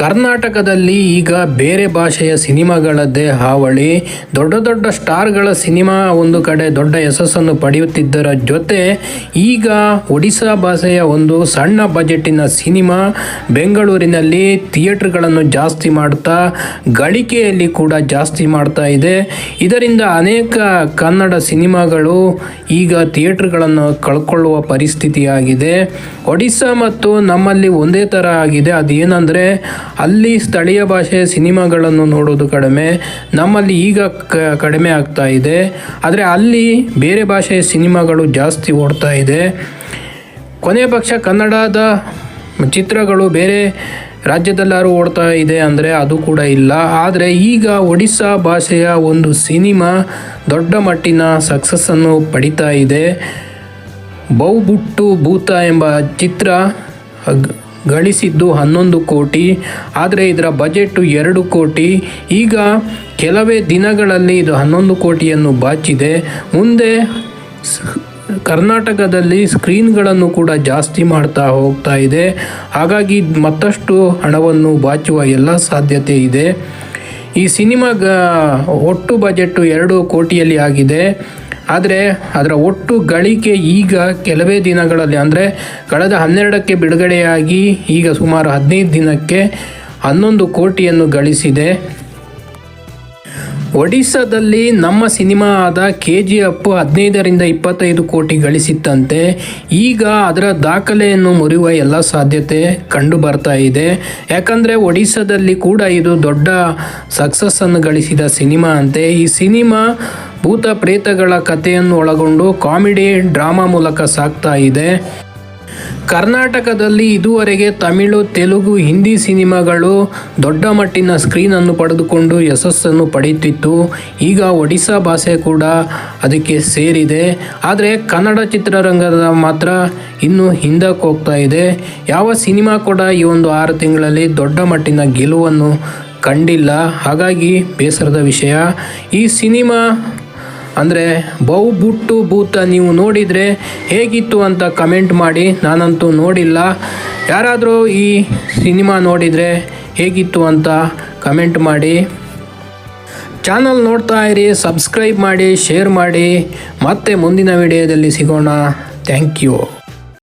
ಕರ್ನಾಟಕದಲ್ಲಿ ಈಗ ಬೇರೆ ಭಾಷೆಯ ಸಿನಿಮಾಗಳದ್ದೇ ಹಾವಳಿ. ದೊಡ್ಡ ದೊಡ್ಡ ಸ್ಟಾರ್ಗಳ ಸಿನಿಮಾ ಒಂದು ಕಡೆ ದೊಡ್ಡ ಯಶಸ್ಸನ್ನು ಪಡೆಯುತ್ತಿದ್ದರ ಜೊತೆ ಈಗ ಒಡಿಶಾ ಭಾಷೆಯ ಒಂದು ಸಣ್ಣ ಬಜೆಟಿನ ಸಿನಿಮಾ ಬೆಂಗಳೂರಿನಲ್ಲಿ ಥಿಯೇಟ್ರ್ಗಳನ್ನು ಜಾಸ್ತಿ ಮಾಡ್ತಾ, ಗಳಿಕೆಯಲ್ಲಿ ಕೂಡ ಜಾಸ್ತಿ ಮಾಡ್ತಾ ಇದೆ. ಇದರಿಂದ ಅನೇಕ ಕನ್ನಡ ಸಿನಿಮಾಗಳು ಈಗ ಥಿಯೇಟ್ರ್ಗಳನ್ನು ಕಳ್ಕೊಳ್ಳುವ ಪರಿಸ್ಥಿತಿಯಾಗಿದೆ. ಒಡಿಸ್ಸಾ ಮತ್ತು ನಮ್ಮಲ್ಲಿ ಒಂದೇ ಥರ ಆಗಿದೆ. ಅದೇನೆಂದರೆ ಅಲ್ಲಿ ಸ್ಥಳೀಯ ಭಾಷೆಯ ಸಿನಿಮಾಗಳನ್ನು ನೋಡೋದು ಕಡಿಮೆ, ನಮ್ಮಲ್ಲಿ ಈಗ ಕಡಿಮೆ ಆಗ್ತಾ ಇದೆ. ಆದರೆ ಅಲ್ಲಿ ಬೇರೆ ಭಾಷೆಯ ಸಿನಿಮಾಗಳು ಜಾಸ್ತಿ ಓಡ್ತಾ ಇದೆ. ಕೊನೆಯ ಪಕ್ಷ ಕನ್ನಡದ ಚಿತ್ರಗಳು ಬೇರೆ ರಾಜ್ಯದಲ್ಲಾರು ಓಡ್ತಾ ಇದೆ ಅಂದರೆ ಅದು ಕೂಡ ಇಲ್ಲ. ಆದರೆ ಈಗ ಒಡಿಸ್ಸಾ ಭಾಷೆಯ ಒಂದು ಸಿನಿಮಾ ದೊಡ್ಡ ಮಟ್ಟಿನ ಸಕ್ಸಸ್ಸನ್ನು ಪಡಿತಾ ಇದೆ. ಬೌಬುಟ್ಟು ಭೂತ ಎಂಬ ಚಿತ್ರ ಗಳಿಸಿದ್ದು ಹನ್ನೊಂದು ಕೋಟಿ, ಆದರೆ ಇದರ ಬಜೆಟ್ಟು ಎರಡು ಕೋಟಿ. ಈಗ ಕೆಲವೇ ದಿನಗಳಲ್ಲಿ ಇದು ಹನ್ನೊಂದು ಕೋಟಿಯನ್ನು ಬಾಚಿದೆ. ಮುಂದೆ ಕರ್ನಾಟಕದಲ್ಲಿ ಸ್ಕ್ರೀನ್ಗಳನ್ನು ಕೂಡ ಜಾಸ್ತಿ ಮಾಡ್ತಾ ಹೋಗ್ತಾ ಇದೆ. ಹಾಗಾಗಿ ಮತ್ತಷ್ಟು ಹಣವನ್ನು ಬಾಚುವ ಎಲ್ಲ ಸಾಧ್ಯತೆ ಇದೆ. ಈ ಸಿನಿಮಾ ಒಟ್ಟು ಬಜೆಟ್ಟು ಎರಡು ಕೋಟಿಯಲ್ಲಿ ಆಗಿದೆ. ಆದರೆ ಅದರ ಒಟ್ಟು ಗಳಿಕೆ ಈಗ ಕೆಲವೇ ದಿನಗಳಲ್ಲಿ, ಅಂದರೆ ಕಳೆದ ಹನ್ನೆರಡಕ್ಕೆ ಬಿಡುಗಡೆಯಾಗಿ ಈಗ ಸುಮಾರು ಹದಿನೈದು ದಿನಕ್ಕೆ ಹನ್ನೊಂದು ಕೋಟಿಯನ್ನು ಗಳಿಸಿದೆ. ಒಡಿಸ್ಸಾದಲ್ಲಿ ನಮ್ಮ ಸಿನಿಮಾ ಆದ ಕೆ ಜಿ ಎಫ್ ಹದಿನೈದರಿಂದ ಇಪ್ಪತ್ತೈದು ಕೋಟಿ ಗಳಿಸಿತ್ತಂತೆ. ಈಗ ಅದರ ದಾಖಲೆಯನ್ನು ಮುರಿಯುವ ಎಲ್ಲ ಸಾಧ್ಯತೆ ಕಂಡು ಬರ್ತಾ ಇದೆ. ಯಾಕಂದರೆ ಒಡಿಸ್ಸಾದಲ್ಲಿ ಕೂಡ ಇದು ದೊಡ್ಡ ಸಕ್ಸಸ್ಸನ್ನು ಗಳಿಸಿದ ಸಿನಿಮಾ ಅಂತೆ. ಈ ಸಿನಿಮಾ ಭೂತ ಪ್ರೇತಗಳ ಕಥೆಯನ್ನು ಒಳಗೊಂಡು ಕಾಮಿಡಿ, ಡ್ರಾಮಾ ಮೂಲಕ ಸಾಗ್ತಾ ಇದೆ. ಕರ್ನಾಟಕದಲ್ಲಿ ಇದುವರೆಗೆ ತಮಿಳು, ತೆಲುಗು, ಹಿಂದಿ ಸಿನಿಮಾಗಳು ದೊಡ್ಡ ಮಟ್ಟಿನ ಸ್ಕ್ರೀನನ್ನು ಪಡೆದುಕೊಂಡು ಯಶಸ್ಸನ್ನು ಪಡೆಯುತ್ತಿತ್ತು. ಈಗ ಒಡಿಸ್ಸಾ ಭಾಷೆ ಕೂಡ ಅದಕ್ಕೆ ಸೇರಿದೆ. ಆದರೆ ಕನ್ನಡ ಚಿತ್ರರಂಗದ ಮಾತ್ರ ಇನ್ನೂ ಹಿಂದಕ್ಕೆ ಹೋಗ್ತಾ ಇದೆ. ಯಾವ ಸಿನಿಮಾ ಕೂಡ ಈ ಒಂದು ಆರು ತಿಂಗಳಲ್ಲಿ ದೊಡ್ಡ ಮಟ್ಟಿನ ಗೆಲುವನ್ನು ಕಂಡಿಲ್ಲ. ಹಾಗಾಗಿ ಬೇಸರದ ವಿಷಯ. ಈ ಸಿನಿಮಾ ಅಂದರೆ ಬಹು ಬುಟ್ಟು ಭೂತ ನೀವು ನೋಡಿದರೆ ಹೇಗಿತ್ತು ಅಂತ ಕಮೆಂಟ್ ಮಾಡಿ, ನಾನಂತೂ ನೋಡಿಲ್ಲ. ಯಾರಾದರೂ ಈ ಸಿನಿಮಾ ನೋಡಿದರೆ ಹೇಗಿತ್ತು ಅಂತ ಕಮೆಂಟ್ ಮಾಡಿ. ಚಾನಲ್ ನೋಡ್ತಾ ಇರಿ ಸಬ್ಸ್ಕ್ರೈಬ್ ಮಾಡಿ ಶೇರ್ ಮಾಡಿ. ಮತ್ತೆ ಮುಂದಿನ ವಿಡಿಯೋದಲ್ಲಿ ಸಿಗೋಣ. Thank you